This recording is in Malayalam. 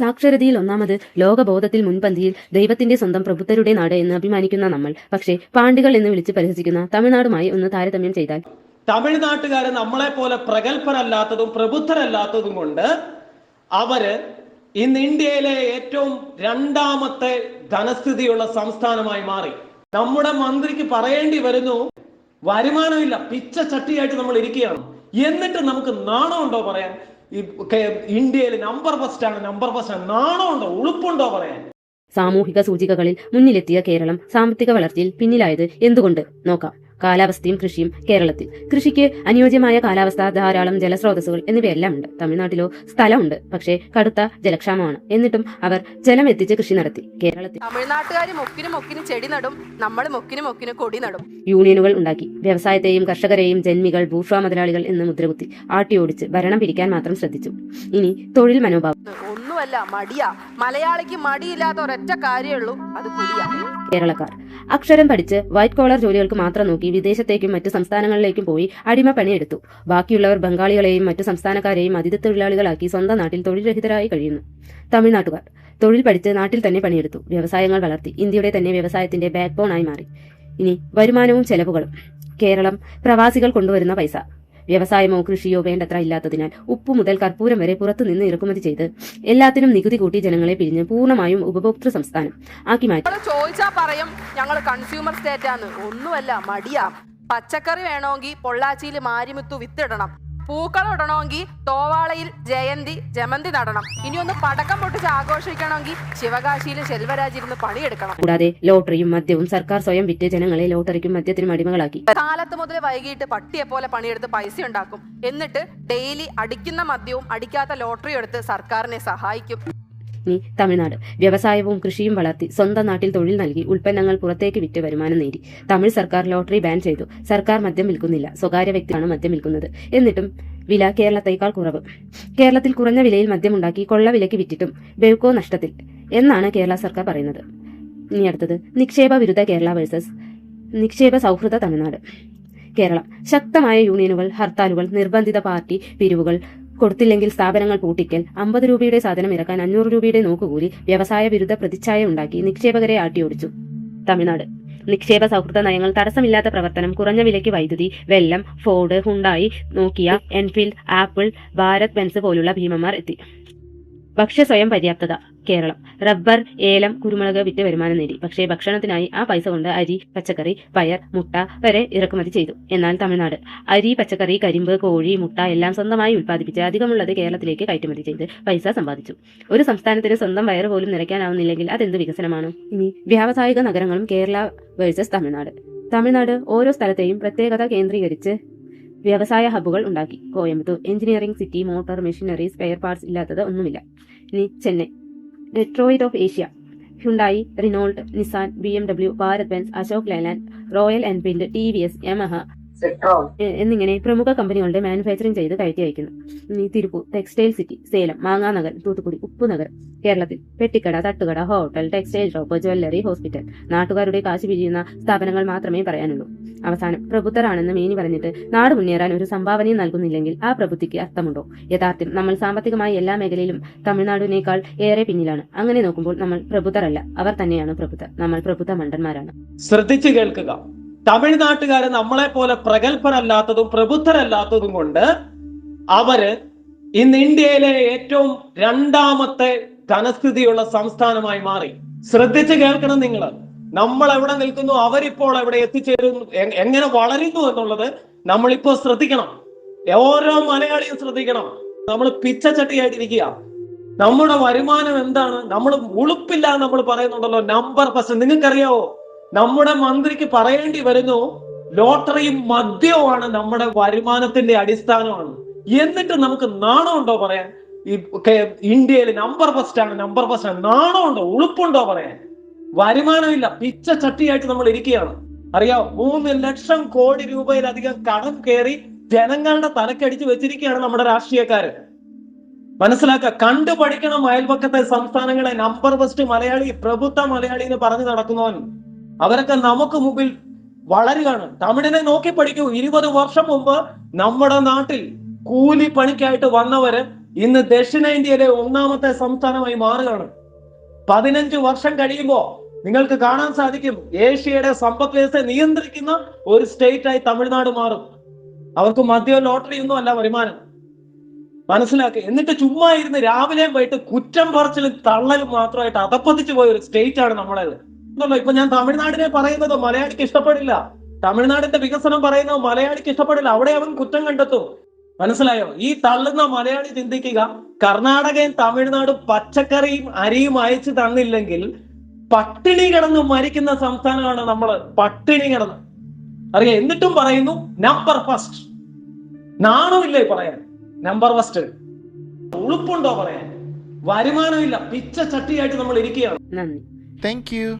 സാക്ഷരതയിൽ ഒന്നാമത് ലോകബോധത്തിൽ മുൻപന്തിയിൽ ദൈവത്തിന്റെ സ്വന്തം പ്രബുദ്ധരുടെ നാട് എന്ന് അഭിമാനിക്കുന്ന നമ്മൾ. പക്ഷേ പാണ്ഡുകൾ എന്ന് വിളിച്ച് പരിഹസിക്കുന്ന തമിഴ്നാടുമായി ഒന്ന് താരതമ്യം ചെയ്താൽ. തമിഴ്നാട്ടുകാർ നമ്മളെ പോലെ പ്രഗത്ഭരല്ലാത്തതും പ്രബുദ്ധരല്ലാത്തതും കൊണ്ട് അവർ ഇന്ന് ഇന്ത്യയിലെ ഏറ്റവും രണ്ടാമത്തെ ധനസ്ഥിതിയുള്ള സംസ്ഥാനമായി മാറി. നമ്മുടെ മന്ത്രിക്ക് പറയേണ്ടി വരുന്നു വരുമാനമില്ല പിച്ച ചട്ടിയായിട്ട് നമ്മൾ ഇരിക്കുകയാണ്. എന്നിട്ട് നമുക്ക് നാണമുണ്ടോ പറയാൻ? ഇന്ത്യയിൽ നമ്പർ ഫസ്റ്റ് ആണ് നമ്പർ ഫസ്റ്റ് ആണ് നാണമുണ്ടോ? ഉളുപ്പുണ്ടോ പറയാൻ? സാമൂഹിക സൂചികകളിൽ മുന്നിലെത്തിയ കേരളം സാമ്പത്തിക വളർച്ചയിൽ പിന്നിലായത് എന്തുകൊണ്ട്? നോക്കാം. കാലാവസ്ഥയും കൃഷിയും കേരളത്തിൽ. കൃഷിക്ക് അനുയോജ്യമായ കാലാവസ്ഥ ധാരാളം ജലസ്രോതസ്സുകൾ എന്നിവയെല്ലാം ഉണ്ട്. തമിഴ്നാട്ടിലോ സ്ഥലമുണ്ട്. പക്ഷേ കടുത്ത ജലക്ഷാമമാണ്. എന്നിട്ടും അവർ ജലം എത്തിച്ച് കൃഷി നടത്തി. കേരളത്തിൽ തമിഴ്നാട്ടുകാർ മുക്കിന് മുക്കിന് ചെടി നടും. നമ്മൾ മുക്കിന് മുക്കിന് കൊടി നടും. യൂണിയനുകൾ ഉണ്ടാക്കി. വ്യവസായത്തെയും കർഷകരെയും ജന്മികൾ ഭൂഷ മുതലാളികൾ എന്ന് മുദ്രകുത്തി ആട്ടിയോടിച്ച് ഭരണം പിടിക്കാൻ മാത്രം ശ്രദ്ധിച്ചു. ഇനി തൊഴിൽ മനോഭാവം. ഒന്നുമല്ല മടിയാ. മലയാളിക്ക് മടിയില്ലാത്ത ഒരൊറ്റ കാര്യമുള്ളൂ അത് കുടിയാ. കേരളക്കാർ. അക്ഷരം പഠിച്ച് വൈറ്റ് കോളർ ജോലികൾക്ക് മാത്രം നോക്കി വിദേശത്തേക്കും മറ്റു സംസ്ഥാനങ്ങളിലേക്കും പോയി അടിമ പണിയെടുത്തു. ബാക്കിയുള്ളവർ ബംഗാളികളെയും മറ്റു സംസ്ഥാനക്കാരെയും അതിഥി തൊഴിലാളികളാക്കി സ്വന്തം നാട്ടിൽ തൊഴിൽ രഹിതരായി കഴിയുന്നു. തമിഴ്നാട്ടുകാർ. തൊഴിൽ പഠിച്ച് നാട്ടിൽ തന്നെ പണിയെടുത്തു. വ്യവസായങ്ങൾ വളർത്തി. ഇന്ത്യയുടെ തന്നെ വ്യവസായത്തിന്റെ ബാക്ക് ബോൺ ആയി മാറി. ഇനി വരുമാനവും ചെലവുകളും. കേരളം പ്രവാസികൾ കൊണ്ടുവരുന്ന പൈസ. വ്യവസായമോ കൃഷിയോ വേണ്ടത്ര ഇല്ലാത്തതിനാൽ ഉപ്പ് മുതൽ കർപ്പൂരം വരെ പുറത്തുനിന്ന് ഇറക്കുമതി ചെയ്ത് എല്ലാത്തിനും നികുതി കൂട്ടി ജനങ്ങളെ പിരിഞ്ഞ് പൂർണമായും ഉപഭോക്തൃ സംസ്ഥാനം ആക്കി മാറ്റി. ചോദിച്ചാൽ ചോദിച്ചാ പറയും ഞങ്ങൾ കൺസ്യൂമർ സ്റ്റേറ്റ് ആണ്. ഒന്നുമല്ല മടിയാ. പച്ചക്കറി വേണമെങ്കിൽ പൊള്ളാച്ചിയിൽ മാരിമുത്തു വിത്തിടണം. പൂക്കളം ഇടണമെങ്കിൽ തോവാളയിൽ ജയന്തി ജമന്തി നടണം. ഇനി ഒന്ന് പടക്കം പൊട്ടിച്ച് ആഘോഷിക്കണമെങ്കിൽ ശിവകാശിയിൽ ശെൽവരാജ് ഇരുന്ന് പണിയെടുക്കണം. കൂടാതെ ലോട്ടറിയും മദ്യവും സർക്കാർ സ്വയം വിറ്റ് ജനങ്ങളെ ലോട്ടറിക്കും മദ്യത്തിനും അടിമകളാക്കി. കാലത്ത് മുതൽ വൈകിട്ട് പട്ടിയെ പോലെ പണിയെടുത്ത് പൈസ ഉണ്ടാക്കും. എന്നിട്ട് ഡെയിലി അടിക്കുന്ന മദ്യവും അടിക്കാത്ത ലോട്ടറിയും എടുത്ത് സർക്കാരിനെ സഹായിക്കും. ഇനി തമിഴ്നാട്. വ്യവസായവും കൃഷിയും വളർത്തി സ്വന്തം നാട്ടിൽ തൊഴിൽ നൽകി ഉൽപ്പന്നങ്ങൾ പുറത്തേക്ക് വിറ്റ് വരുമാനം നേടി. തമിഴ് സർക്കാർ ലോട്ടറി ബാൻ ചെയ്തു. സർക്കാർ മദ്യം വിൽക്കുന്നില്ല. സ്വകാര്യ വ്യക്തിയാണ് മദ്യം വിൽക്കുന്നത്. എന്നിട്ടും വില കേരളത്തേക്കാൾ കുറവ്. കേരളത്തിൽ കുറഞ്ഞ വിലയിൽ മദ്യമുണ്ടാക്കി കൊള്ള വിലയ്ക്ക് വിറ്റിട്ടും ബെവ്കോ നഷ്ടത്തിൽ എന്നാണ് കേരള സർക്കാർ പറയുന്നത്. ഇനി അടുത്തത്. നിക്ഷേപ വിരുദ്ധ കേരള വേഴ്സസ്. നിക്ഷേപ സൗഹൃദ തമിഴ്നാട്. കേരളം. ശക്തമായ യൂണിയനുകൾ ഹർത്താലുകൾ നിർബന്ധിത പാർട്ടി പിരിവുകൾ കൊടുത്തില്ലെങ്കിൽ സ്ഥാപനങ്ങൾ പൂട്ടിക്കൽ. അമ്പത് രൂപയുടെ സാധനം ഇറക്കാൻ അഞ്ഞൂറ് രൂപയുടെ നോക്കുകൂലി വ്യവസായ വിരുദ്ധ പ്രതിച്ഛായ ഉണ്ടാക്കി നിക്ഷേപകരെ ആട്ടിയോടിച്ചു. തമിഴ്നാട്. നിക്ഷേപ സൗഹൃദ നയങ്ങൾ തടസ്സമില്ലാത്ത പ്രവർത്തനം കുറഞ്ഞ വിലയ്ക്ക് വൈദ്യുതി വെല്ലം Ford Hyundai Nokia Enfield Apple Bharat Benz പോലുള്ള ഭീമന്മാർ എത്തി. ഭക്ഷ്യ സ്വയം പര്യാപ്തത കേരളം. റബ്ബർ ഏലം കുരുമുളക് വിറ്റ് വരുമാനം നേടി. പക്ഷേ ഭക്ഷണത്തിനായി ആ പൈസ കൊണ്ട് അരി പച്ചക്കറി പയർ മുട്ട വരെ ഇറക്കുമതി ചെയ്തു. എന്നാൽ തമിഴ്നാട് അരി പച്ചക്കറി കരിമ്പ് കോഴി മുട്ട എല്ലാം സ്വന്തമായി ഉൽപ്പാദിപ്പിച്ച് അധികമുള്ളത് കേരളത്തിലേക്ക് കയറ്റുമതി ചെയ്ത് പൈസ സമ്പാദിച്ചു. ഒരു സംസ്ഥാനത്തിന് സ്വന്തം വയറ് പോലും നിറയ്ക്കാനാവുന്നില്ലെങ്കിൽ അതെന്ത് വികസനമാണ്? ഇനി വ്യാവസായിക നഗരങ്ങളും കേരള വേഴ്സസ് തമിഴ്നാട്. തമിഴ്നാട് ഓരോ സ്ഥലത്തെയും പ്രത്യേകത കേന്ദ്രീകരിച്ച് വ്യവസായ ഹബ്ബുകൾ ഉണ്ടാക്കി. Coimbatore engineering city motor machinery spare parts ഇല്ലാത്തത് ഒന്നുമില്ല. ഇനി Chennai. Detroit of Asia Hyundai Renault Nissan B M W Bharat Benz Ashok Leyland royal Enfield T V S Yamaha എന്നിങ്ങനെ പ്രമുഖ കമ്പനികളുടെ മാനുഫാക്ചറിംഗ് ചെയ്ത് കയറ്റി അയക്കുന്നു. തിരുപ്പൂർ ടെക്സ്റ്റൈൽ സിറ്റി സേലം മാങ്ങാനഗർ തൂത്തുക്കുടി ഉപ്പുനഗർ കേരളത്തിൽ പെട്ടിക്കട തട്ടുകട hotel textile shop jewellery hospital നാട്ടുകാരുടെ കാശ് പിരിയുന്ന സ്ഥാപനങ്ങൾ മാത്രമേ പറയാനുള്ളൂ. അവസാനം പ്രബുദ്ധരാണെന്ന് മേനി പറഞ്ഞിട്ട് നാട് മുന്നേറാൻ ഒരു സംഭാവനയും നൽകുന്നില്ലെങ്കിൽ ആ പ്രബുദ്ധിക്ക് അർത്ഥമുണ്ടോ? യഥാർത്ഥത്തിൽ നമ്മൾ സാമ്പത്തികമായി എല്ലാ മേഖലയിലും തമിഴ്നാടിനേക്കാൾ ഏറെ പിന്നിലാണ്. അങ്ങനെ നോക്കുമ്പോൾ നമ്മൾ പ്രബുദ്ധരല്ല അവർ തന്നെയാണ് പ്രബുദ്ധർ. നമ്മൾ പ്രബുദ്ധ മണ്ടന്മാരാണ്. ശ്രദ്ധിച്ചു കേൾക്കുക. തമിഴ്നാട്ടുകാര് നമ്മളെ പോലെ പ്രഗത്ഭരല്ലാത്തതും പ്രബുദ്ധരല്ലാത്തതും കൊണ്ട് അവർ ഇന്ന് ഇന്ത്യയിലെ ഏറ്റവും രണ്ടാമത്തെ ധനസ്ഥിതിയുള്ള സംസ്ഥാനമായി മാറി. ശ്രദ്ധിച്ചു കേൾക്കണം നിങ്ങൾ നമ്മൾ എവിടെ നിൽക്കുന്നു അവരിപ്പോൾ എവിടെ എത്തിച്ചേരുന്നു എങ്ങനെ വളരുന്നു എന്നുള്ളത് നമ്മളിപ്പോ ശ്രദ്ധിക്കണം. ഓരോ മലയാളിയും ശ്രദ്ധിക്കണം. നമ്മൾ പിച്ചച്ചട്ടിയായിട്ടിരിക്കുക. നമ്മുടെ വരുമാനം എന്താണ്? നമ്മൾ ഉളുപ്പില്ല നമ്മൾ പറയുന്നുണ്ടല്ലോ നമ്പർ പക്ഷെ നിങ്ങൾക്കറിയാവോ? നമ്മുടെ മന്ത്രിക്ക് പറയേണ്ടി വരുന്നു ലോട്ടറിയും മദ്യവുമാണ് നമ്മുടെ വരുമാനത്തിന്റെ അടിസ്ഥാനമാണ്. എന്നിട്ട് നമുക്ക് നാണമുണ്ടോ പറയാൻ? ഇന്ത്യയിൽ നമ്പർ ഫസ്റ്റ് ആണ് നമ്പർ ഫസ്റ്റ് ആണ്. നാണമുണ്ടോ ഉളുപ്പുണ്ടോ പറയാൻ? വരുമാനമില്ല പിച്ച ചട്ടിയായിട്ട് നമ്മൾ ഇരിക്കുകയാണ്. അറിയാം? മൂന്ന് ലക്ഷം കോടി രൂപയിലധികം കടം കയറി ജനങ്ങളുടെ തലക്കടിച്ച് വെച്ചിരിക്കുകയാണ് നമ്മുടെ രാഷ്ട്രീയക്കാര്. മനസ്സിലാക്കുക കണ്ടു പഠിക്കണം അയൽപക്കത്തെ സംസ്ഥാനങ്ങളെ. നമ്പർ ഫസ്റ്റ് മലയാളി പ്രബുദ്ധ മലയാളി എന്ന് പറഞ്ഞു നടക്കുന്നവൻ. അവരൊക്കെ നമുക്ക് മുമ്പിൽ വളരുകയാണ്. തമിഴിനെ നോക്കി പഠിക്കൂ. ഇരുപത് വർഷം മുമ്പ് നമ്മുടെ നാട്ടിൽ കൂലി പണിക്കായിട്ട് വന്നവര് ഇന്ന് ദക്ഷിണേന്ത്യയിലെ ഒന്നാമത്തെ സംസ്ഥാനമായി മാറുകയാണ്. പതിനഞ്ച് വർഷം കഴിയുമ്പോൾ നിങ്ങൾക്ക് കാണാൻ സാധിക്കും ഏഷ്യയുടെ സമ്പദ് വ്യവസ്ഥയെ നിയന്ത്രിക്കുന്ന ഒരു സ്റ്റേറ്റ് ആയി തമിഴ്നാട് മാറും. അവർക്ക് മദ്യ ലോട്ടറി ഒന്നും അല്ല വരുമാനം. മനസ്സിലാക്കി എന്നിട്ട് ചുമ്മാ ഇരുന്ന് രാവിലെയും പോയിട്ട് കുറ്റം പറച്ചിലും തള്ളലും മാത്രമായിട്ട് അതപ്പതിച്ചു പോയ ഒരു സ്റ്റേറ്റ് ആണ് നമ്മളേത്. എന്തല്ലോ ഇപ്പൊ ഞാൻ തമിഴ്നാടിനെ പറയുന്നത് മലയാളിക്ക് ഇഷ്ടപ്പെടില്ല. തമിഴ്നാടിന്റെ വികസനം പറയുന്നത് മലയാളിക്ക് ഇഷ്ടപ്പെടില്ല. അവിടെ അവൻ കുറ്റം കണ്ടെത്തും. മനസ്സിലായോ? ഈ തള്ളുന്ന മലയാളി ചിന്തിക്കുക കർണാടകയും തമിഴ്നാടും പച്ചക്കറിയും അരിയും അയച്ചു തന്നില്ലെങ്കിൽ പട്ടിണി കിടന്ന് മരിക്കുന്ന സംസ്ഥാനമാണ് നമ്മൾ. പട്ടിണി കിടന്ന്. അറിയാം? എന്നിട്ടും പറയുന്നു നമ്പർ ഫസ്റ്റ് നാണമില്ലേ പറയാൻ? നമ്പർ ഫസ്റ്റ് ഉളുപ്പുണ്ടോ പറയാൻ? വരുമാനമില്ല. പിച്ച ചട്ടിയായിട്ട് നമ്മൾ ഇരിക്കുകയാണ്. Thank you.